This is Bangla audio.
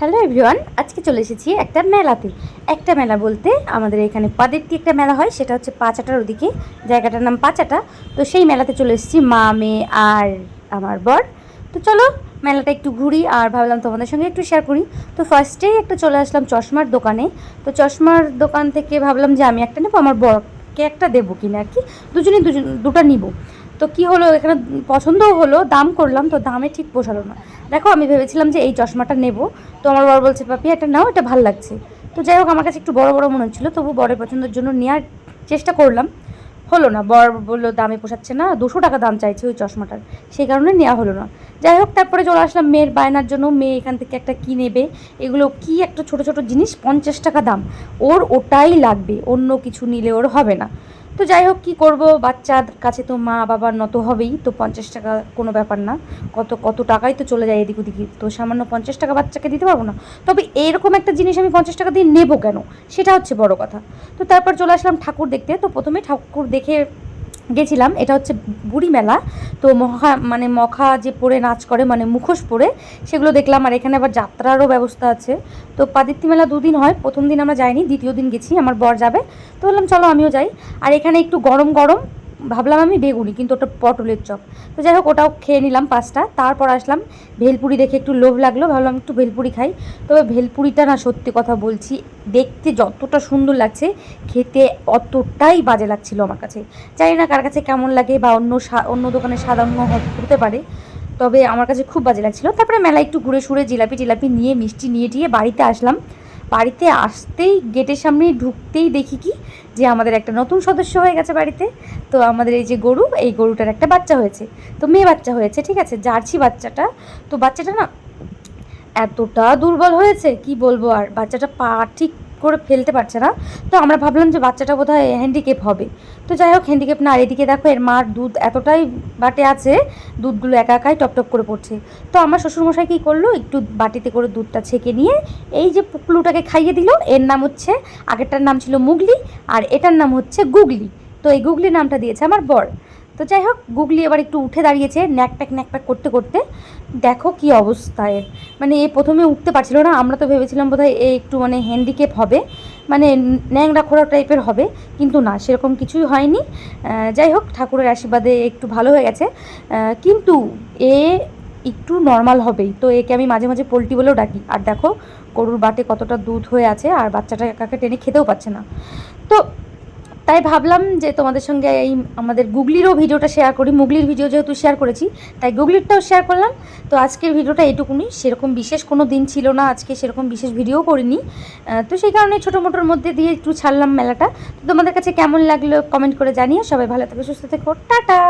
হ্যালো এভরিওয়ান, আজকে চলে এসেছি একটা মেলাতে। একটা মেলা বলতে আমাদের এখানে পাদেরটি একটা মেলা হয়, সেটা হচ্ছে পাঁচাটার ওদিকে, জায়গাটার নাম পাঁচাটা। তো সেই মেলাতে চলে এসেছি মা, মেয়ে আর আমার বর। তো চলো মেলাটা একটু ঘুরি আর ভাবলাম তোমাদের সঙ্গে একটু শেয়ার করি। তো ফার্স্টেই একটা চলে আসলাম চশমার দোকানে। তো চশমার দোকান থেকে ভাবলাম যে আমি একটা নেব, আমার বরকে একটা দেবো কিনা আর কি। দুজনেই দুজন, দুটো নিব। তো কি হলো, এখানে পছন্দও হলো, দাম করলাম, তো দামে ঠিক পোষালো না। দেখো, আমি ভেবেছিলাম যে এই চশমাটা নেব। তো আমার বর বলছে, পাপি, এটা নাও, এটা ভালো লাগছে। তো যাই হোক, আমার কাছে একটু বড় বড় মনে হচ্ছিল, তবু বরের পছন্দের জন্য নেওয়ার চেষ্টা করলাম। হলো না, বর বলল, দামে পোষাচ্ছে না, দুশো টাকা দাম চাইছে ওই চশমাটার। সেই কারণে নেওয়া হলো না। যাই হোক, তারপরে চলে আসলাম মেয়ের বায়নার জন্য। মেয়ে এখান থেকে একটা কী নেবে? এগুলো কি একটা ছোট ছোট জিনিস? পঞ্চাশ টাকা দাম। ওর ওটাই লাগবে, অন্য কিছু নিলে ওর হবে না। তো যাই হোক, কী করব? বাচ্চার কাছে তো মা বাবার নত হবেই, তো পঞ্চাশ টাকা কোনো ব্যাপার না। কত কত টাকাই তো চলে যায় এদিক ওদিকে। তো সামান্য পঞ্চাশ টাকা বাচ্চাকে দিতে পারব না? তবে এরকম একটা জিনিস আমি পঞ্চাশ টাকা দিয়ে নেব কেন? সেটা হচ্ছে বড় কথা। তো তারপর চলে আসলাম ঠাকুর দেখতে। তো প্রথমে ঠাকুর দেখে গেছিলাম, এটা হচ্ছে বুড়ি মেলা। তো মহা মানে মখা যে পরে নাচ করে মানে মুখোশ পরে, সেগুলো দেখলাম। আর এখানে আবার যাত্রারও ব্যবস্থা আছে। তো পাদিত্য মেলা দুদিন হয়, প্রথম দিন আমরা যাইনি, দ্বিতীয় দিন গেছি, আমার বর যাবে। তো বললাম, চলো আমিও যাই। আর এখানে একটু গরম গরম ভাবলাম আমি বেগুনি, কিন্তু ওটা পটলের চপ। তো যাই হোক, ওটাও খেয়ে নিলাম পাঁচটা। তারপর আসলাম ভেলপুরি দেখে একটু লোভ লাগল, ভাবলাম একটু ভেলপুরি খাই। তবে ভেলপুরিটা না সত্যি কথা বলছি, দেখতে যতটা সুন্দর লাগছে, খেতে অতটাই বাজে লাগছিল আমার কাছে। জানি না কার কাছে কেমন লাগে বা অন্য অন্য দোকানে অন্য হতে পারে, তবে আমার কাছে খুব বাজে লাগছিল। তারপরে মেলায় একটু ঘুরে সুরে জিলাপি টিলাপি নিয়ে, মিষ্টি নিয়ে টিয়ে বাড়িতে আসলাম। বাড়িতে আসতেই, গেটের সামনেই ঢুকতেই দেখি কি, যে আমাদের একটা নতুন সদস্য হয়ে গেছে বাড়িতে। তো আমাদের এই যে গরু, এই গরুটার একটা বাচ্চা হয়েছে। তো মেয়ে বাচ্চা হয়েছে, ঠিক আছে? জার্সি বাচ্চাটা। তো বাচ্চাটা না, এতটা দুর্বল হয়েছে, কি বলব আর? বাচ্চাটা পা ঠিক করে ফেলতে পারছে না। তো আমরা ভাবলাম যে বাচ্চাটা বোধহয় হ্যান্ডিক্যাপ হবে। তো যাই হোক হ্যান্ডিক্যাপ না, আর এদিকে দেখো এর মার দুধ এতটাই বাটে আছে, দুধগুলো একা একাই টপ টপ করে পড়ছে। তো আমার শ্বশুরমশাই কী করল? একটু বাটিতে করে দুধটা ছেঁকে নিয়ে এই যে পুকলুটাকে খাইয়ে দিল, এর নাম হচ্ছে, আগেরটার নাম ছিল মুগলি, আর এটার নাম হচ্ছে গুগলি। তো এই গুগলি নামটা দিয়েছে আমার বর। তো যাই হোক, গুগলি এবার একটু উঠে দাঁড়িয়েছে, ন্যাকপ্যাক ন্যাকপ্যাক করতে করতে। দেখো কি অবস্থা এর। মানে এ প্রথমে উঠতে পারছিল না, আমরা তো ভেবেছিলাম বোধহয় এ একটু মানে হ্যান্ডিক্যাপ হবে মানে ন্যাংরা খোড়া টাইপের হবে, কিন্তু না, সেরকম কিছুই হয়নি। যাই হোক, ঠাকুরের আশীর্বাদে একটু ভালো হয়ে গেছে। কিন্তু এ একটু নর্মাল হবেই, তো একে আমি মাঝে মাঝে পোলট্রি বলেও ডাকি। আর দেখো, গরুর বাটে কতটা দুধ হয়ে আছে, আর বাচ্চাটা একাকে টেনে খেতেও পাচ্ছে না। তো তাই ভাবলাম যে তোমাদের সঙ্গে এই আমাদের গুগলিরও ভিডিওটা শেয়ার করি। মুগলির ভিডিও যেহেতু শেয়ার করেছি, তাই গুগলিরটাও শেয়ার করলাম। তো আজকের ভিডিওটা এটুকুনি। সেরকম বিশেষ কোনো দিন ছিল না, আজকে সেরকম বিশেষ ভিডিও করিনি। তো সেই কারণে ছোটো মোটোর মধ্যে দিয়ে একটু ছাড়লাম মেলাটা। তো তোমাদের কাছে কেমন লাগল কমেন্ট করে জানিয়ে সবাই ভালো থেকে, সুস্থ থেকো। টাটা!